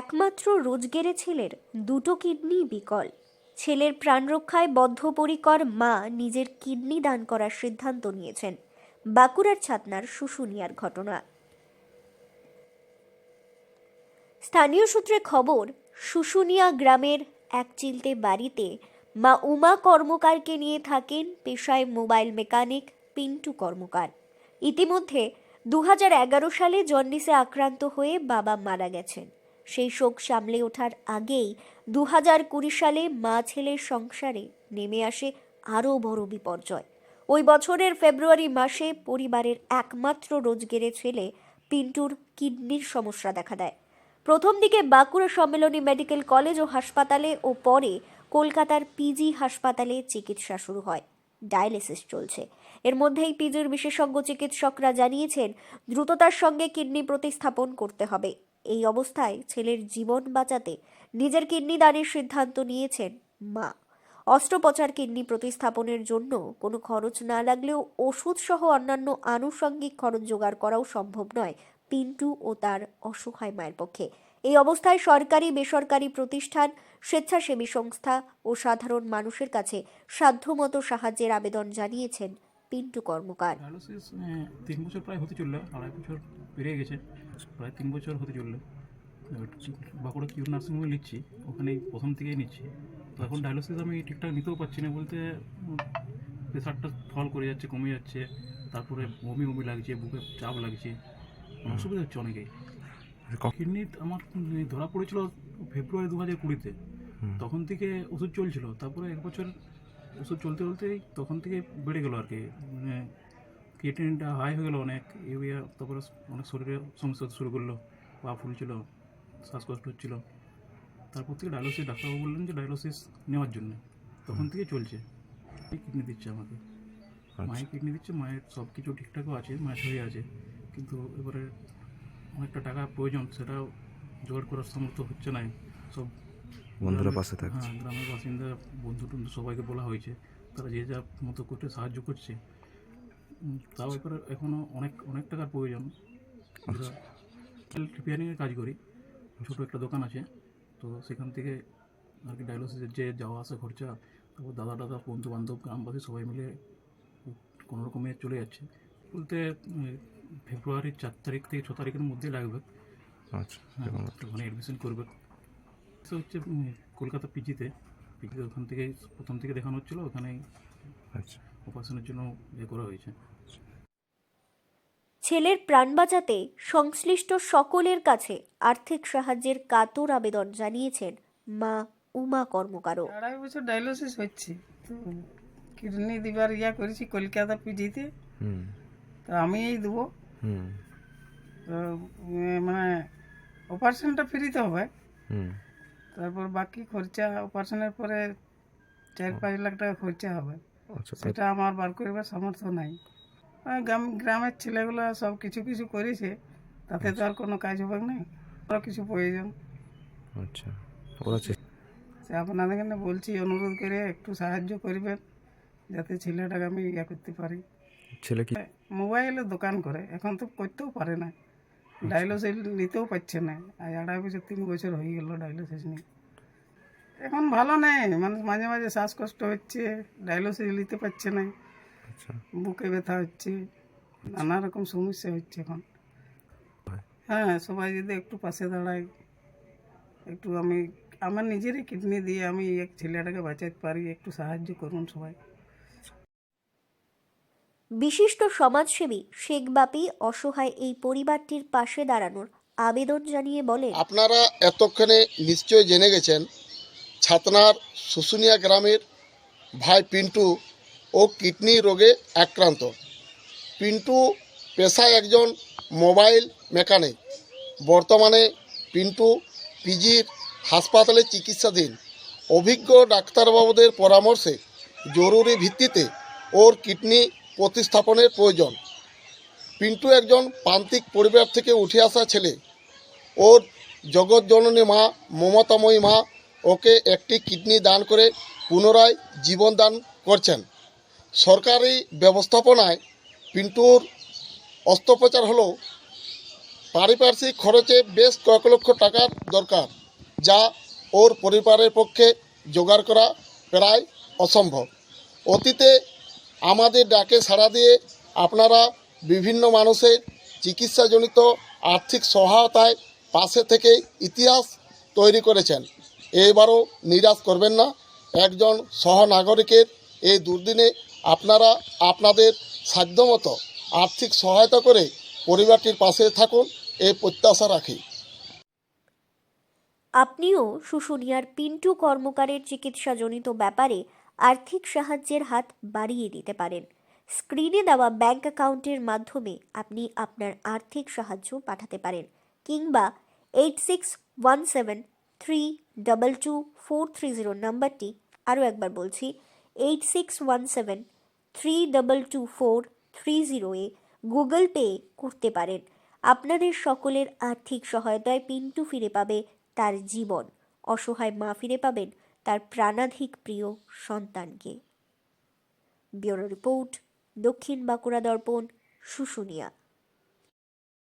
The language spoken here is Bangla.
একমাত্র রোজগেরে ছেলের দুটো কিডনি বিকল। ছেলের প্রাণ রক্ষায় বদ্ধপরিকর মা নিজের কিডনি দান করার সিদ্ধান্ত নিয়েছেন। বাঁকুড়ার ছাতনার শুশুনিয়ার ঘটনা। স্থানীয় সূত্রে খবর, শুশুনিয়া গ্রামের এক চিলতে বাড়িতে মা উমা কর্মকারকে নিয়ে থাকেন পেশায় মোবাইল মেকানিক পিন্টু কর্মকার। ইতিমধ্যে দু হাজার এগারো সালে জন্ডিসে আক্রান্ত হয়ে বাবা মারা গেছেন। সেই শোক সামলে ওঠার আগেই দু হাজার কুড়ি সালে মা ছেলের সংসারে নেমে আসে আরও বড় বিপর্যয়। ওই বছরের ফেব্রুয়ারি মাসে পরিবারের একমাত্র রোজগেরে ছেলে পিন্টুর কিডনির সমস্যা দেখা দেয়। প্রথম দিকে বাঁকুড়া সম্মেলনী মেডিকেল কলেজ ও হাসপাতালে ও পরে কলকাতার পিজি হাসপাতালে চিকিৎসা শুরু হয়। ডায়ালিসিস চলছে। এর মধ্যেই পিজির বিশেষজ্ঞ চিকিৎসকরা জানিয়েছেন, দ্রুততার সঙ্গে কিডনি প্রতিস্থাপন করতে হবে। এই অবস্থায় ছেলের জীবন বাঁচাতে নিজের কিডনি দানের সিদ্ধান্ত নিয়েছেন মা। অস্ত্রোপচার কিডনি প্রতিস্থাপনের জন্য কোনো খরচ না লাগলেও ওষুধ সহ অন্যান্য আনুষঙ্গিক খরচ জোগাড় করাও সম্ভব নয় পিন্টু ও তার অসহায় মায়ের পক্ষে। এই অবস্থায় সরকারি, বেসরকারি প্রতিষ্ঠান, স্বেচ্ছাসেবী সংস্থা ও সাধারণ মানুষের কাছে সাধ্যমতো সাহায্যের আবেদন জানিয়েছেন পিন্টু কর্মকার। ডায়ালিসিস তিন বছর প্রায় হতে চলল আড়াই বছর পেরিয়ে গেছে প্রায় তিন বছর হতে চলল। বাঁকুড়া কিউর নার্সিংহোমে নিচ্ছি ওখানেই প্রথম থেকেই নিচ্ছি। তো এখন ডায়ালিসিস আমি ঠিকঠাক নিতেও পারছি না বলতে প্রেশারটা ফল করে যাচ্ছে কমে যাচ্ছে তারপরে বমি বমি লাগছে বুকে চাপ লাগছে অসুবিধা হচ্ছে অনেকেই। কিডনি আমার ধরা পড়েছিল ফেব্রুয়ারি দু হাজার কুড়িতে তখন থেকে ওষুধ চলছিল তারপরে এক বছর ওষুধ চলতে চলতেই তখন থেকে বেড়ে গেলো আর কি। মানে ক্রিয়েটিনটা হাই হয়ে গেলো অনেক ইউরিয়া তারপরে অনেক শরীরে সমস্যা শুরু করল পা ফুলছিল শ্বাসকষ্ট হচ্ছিল। তারপর থেকে ডায়ালিসিস ডাক্তারবাবু বললেন যে ডায়ালিসিস নেওয়ার জন্য। তখন থেকে চলছে। কিডনি দিচ্ছে আমাকে। মায়ের কিডনি দিচ্ছে মায়ের সব কিছু ঠিকঠাকও আছে মায়ের শরীরে আছে। কিন্তু এবারে অনেকটা টাকা প্রয়োজন সেটাও জোগাড় করার সামর্থ্য হচ্ছে না। সব বন্ধুরা পাশে থাকছে। হ্যাঁ গ্রামের বাসিন্দা বন্ধু টন্ধু সবাইকে বলা হয়েছে। তারা যে যা মতো করতে সাহায্য করছে তাও এবারে এখনও অনেক অনেক টাকার প্রয়োজন। রিপেয়ারিংয়ের কাজ করি। ছোটো একটা দোকান আছে। তো সেখান থেকে আর কি ডায়ালিসিসের যে যাওয়া আসা খরচা তারপর দাদা দাদা বন্ধু বান্ধব গ্রামবাসী সবাই মিলে কোনো রকমে চলে যাচ্ছে। বলতে ফেব্রুয়ারির চার তারিখ থেকে ছ তারিখের মধ্যে লাগবে। আচ্ছা হ্যাঁ ওখানে অ্যাডমিশন করবে। তো হচ্ছে কলকাতা পিজিতে। পিজিতে ওখান থেকে প্রথম থেকে দেখানো হচ্ছিল ওখানেই আচ্ছা। অপারেশনের জন্য ইয়ে করা হয়েছে। ছেলের প্রাণ বাঁচাতে সংশ্লিষ্ট সকলের কাছে আর্থিক সাহায্যের কাতর আবেদন জানিয়েছেন মা উমা কর্মকারও আড়াই বছর ডায়ালিসিস হচ্ছে তো কিডনি দিবার ইয়া করেছি কলকাতা পিজিতে। হুম। তো আমি এই দেবো। হুম। তো মানে অপারেশনটা ফ্রিতে হবে। হুম। তারপর বাকি খরচা অপারেশনের পরে চার পাঁচ লাখ টাকা খরচা হবে। আচ্ছা সেটা আমার বার করবার সামর্থ্য নাই। গ্রাম গ্রামের ছেলেগুলো সব কিছু কিছু করেছে তাতে তো আর কোনো কাজ হবে না আরও কিছু প্রয়োজন। আচ্ছা আপনাদের এখানে বলছি অনুরোধ করে একটু সাহায্য করবেন যাতে ছেলেটাকে আমি ইয়া করতে পারি। ছেলে কি? মোবাইলে দোকান করে এখন তো করতেও পারে না। ডায়ালিসিস নিতেও পারছে না। আর আড়াই বছর তিন বছর হয়ে গেল ডায়ালিসিস নিয়ে। এখন ভালো নেই। মানুষ মাঝে মাঝে শ্বাসকষ্ট হচ্ছে ডায়ালিসিস নিতে পারছে না। আচ্ছা। বুকে ব্যথা হচ্ছে নানা রকম সমস্যা হচ্ছে এখন। হ্যাঁ সবাই যদি একটু পাশে দাঁড়ায় একটু আমি আমার নিজেরই কিডনি দিয়ে আমি এক ছেলেটাকে বাঁচাতে পারি একটু সাহায্য করুন সবাই। বিশিষ্ট সমাজসেবী শেখ বাপি অসহায় এই পরিবারটির পাশে দাঁড়ানোর আবেদন জানিয়ে বলেন, আপনারা এতক্ষণে নিশ্চয় জেনে গেছেন, ছাতনার শুশুনিয়া গ্রামের ভাই পিন্টু ও কিডনি রোগে আক্রান্ত। পিন্টু পেশায় একজন মোবাইল মেকানিক। বর্তমানে পিন্টু পিজির হাসপাতালে চিকিৎসাধীন। অভিজ্ঞ ডাক্তারবাবুদের পরামর্শে জরুরি ভিত্তিতে ওর কিডনি প্রতিস্থাপনের প্রয়োজন। পিন্টু একজন প্রান্তিক পরিবার থেকে উঠে আসা ছেলে। ওর জগৎজননী মা, মমতাময়ী মা ওকে একটি কিডনি দান করে পুনরায় জীবন দান করছেন। সরকারি ব্যবস্থাপনায় পিন্টুর অস্ত্রোপচার হলেও পারিপার্শ্বিক খরচে বেশ কয়েক লক্ষ টাকার দরকার, যা ওর পরিবারের পক্ষে জোগাড় করা প্রায় অসম্ভব। অতীতে আমাদের ডাকে সাড়া দিয়ে আপনারা বিভিন্ন মানুষের চিকিৎসাজনিত আর্থিক সহায়তায় পাশে থেকে ইতিহাস তৈরি করেছেন। এবারও নিরাশ করবেন না। একজন সহনাগরিকের এই দুর্দিনে আপনারা আপনাদের সাধ্যমতো আর্থিক সহায়তা করে পরিবারটির পাশে থাকুন এই প্রত্যাশা রাখি। আপনিও শুশুনিয়ার পিন্টু কর্মকারের চিকিৎসাজনিত ব্যাপারে আর্থিক সাহায্যের হাত বাড়িয়ে দিতে পারেন। স্ক্রিনে দেওয়া ব্যাংক অ্যাকাউন্টের মাধ্যমে আপনি আপনার আর্থিক সাহায্য পাঠাতে পারেন কিংবা eight six one seven three double two four three zero নাম্বারটি আরও একবার বলছি eight six one seven three double two four three জিরোয়ে Google pay করতে পারেন। আপনাদের সকলের আর্থিক সহায়তায় পিন্টু ফিরে পাবে তার জীবন। অসহায় মা ফিরে পাবেন তার প্রাণাধিক প্রিয় সন্তানকে। ব্যুরো রিপোর্ট দক্ষিণ বাঁকুড়া দর্পণ শুশুনিয়া।